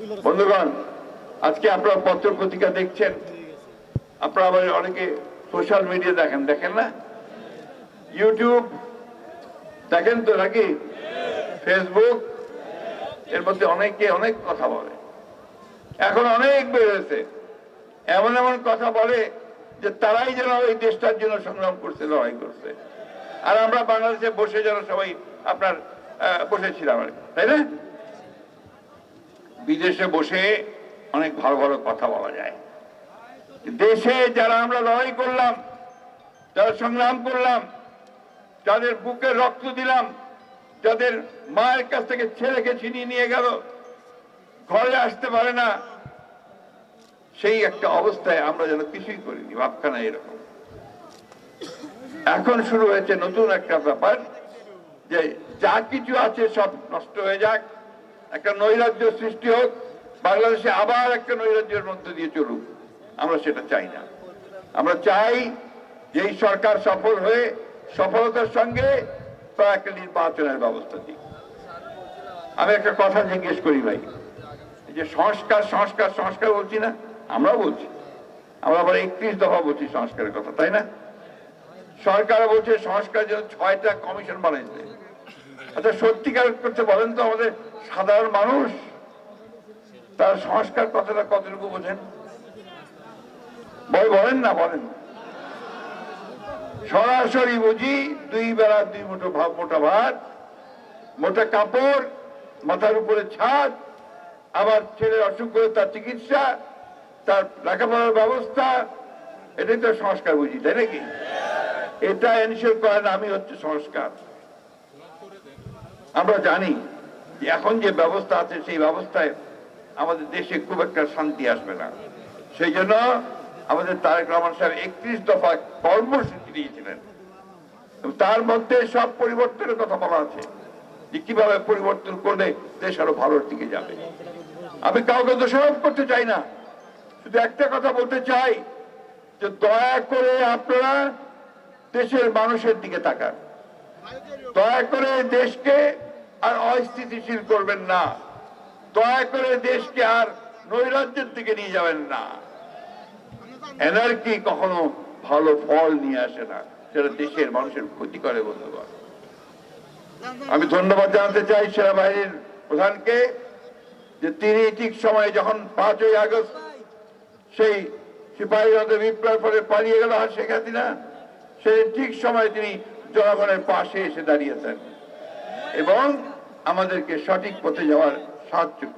বন্ধুগণ, আজকে আপনারা পত্র পত্রিকা দেখছেন। আপনারা আবার অনেকে সোশ্যাল মিডিয়া দেখেন দেখেন না? ইউটিউব, দেখেন তো নাকি? ফেসবুক, এর মধ্যে অনেকে অনেক কথা বলে। এখন অনেক বেড়েছে এমন এমন কথা বলে যে তারাই যেন এই দেশটার জন্য সংগ্রাম করছে, লড়াই করছে। আর আমরা বাংলাদেশে বসে যেন সবাই আপনার বসেছিলাম আর তাই না? বিদেশে বসে অনেক ভালো ভালো কথা বলা যায়। দেশে যারা আমরা লড়াই করলাম যারা সংগ্রাম করলাম, যাদের বুকে রক্ত দিলাম, যাদের মায়ের কাছ থেকে ছেলেকে ছিনিয়ে নিয়ে গেল, ঘরে আসতে পারে না, সেই একটা অবস্থায় আমরা যেন কিছুই করিনি ভাবখানা এরকম। এখন শুরু হয়েছে নতুন একটা ব্যাপার, যে যা কিছু আছে সব নষ্ট হয়ে যাক। একটা নৈরাজ্য সৃষ্টি হোক, বাংলাদেশে আবার একটা নৈরাজ্যের মধ্যে দিয়ে চলুক। আমরা সেটা চাই না। আমরা চাই যে এই সরকার সফল হয়ে, সফলতার সঙ্গে তারা একটা নির্বাচনের ব্যবস্থা দিক। আমি একটা কথা জিজ্ঞেস করি ভাই যে সংস্কার সংস্কার সংস্কার বলছি না? আমরাও বলছি। আমরা আবার একত্রিশ দফা বলছি সংস্কারের কথা, তাই না? সরকার বলছে সংস্কার জন্য ছয়টা কমিশন বানাইছে। আচ্ছা সত্যিকার করতে বলেন তো আমাদের সাধারণ মানুষ, তার সংস্কার কথাটা কতটুকু বোঝেন? বল, বলেন না, বলেন। সরাসরি বুঝি দুই বেলা দুই মুঠো ভাব মোটা ভাত, মোটা কাপড়, মাথার উপরে ছাদ, আবার ছেলের অসুখ করে তার চিকিৎসা, তার লেখাপড়ার ব্যবস্থা, এটাই তো সংস্কার বুঝি, তাই নাকি? এটা এনশিওর করেন, আমি হচ্ছে সংস্কার। আমরা জানি এখন যে ব্যবস্থা আছে, সেই ব্যবস্থায় আমাদের দেশে খুব একটা শান্তি আসবে না। সেই জন্য আমাদের তারেক রহমান সাহেব একত্রিশ দফা কর্মসূচি দিয়েছিলেন। তার মধ্যে সব পরিবর্তনের কথা বলা আছে যে কীভাবে পরিবর্তন করলে দেশ আরও ভালোর দিকে যাবে। আমি কাউকে দোষারোপ করতে চাই না। শুধু একটা কথা বলতে চাই যে দয়া করে আপনারা দেশের মানুষের দিকে তাকান। দয়া করে দেশকে আর অস্থিতিশীল করবেন না। দয়া করে দেশকে আর নৈরাজ্যের দিকে নিয়ে যাবেন না। এনার্কি কখনো ভালো ফল নিয়ে আসে না। সেটা দেশের মানুষের ক্ষতি করে বন্ধুগণ। আমি ধন্যবাদ জানাতে চাই সেনাবাহিনীর প্রধানকে যে তিনি ঠিক সময়ে যখন পাঁচই আগস্ট সেই সিপাহী বিপ্লব ফলে পালিয়ে গেল আর শেখ হাসিনা, সেই ঠিক সময় তিনি জনগণের পাশে এসে দাঁড়িয়েছেন। এবং আমাদেরকে সঠিক পথে যাওয়ার সাহায্য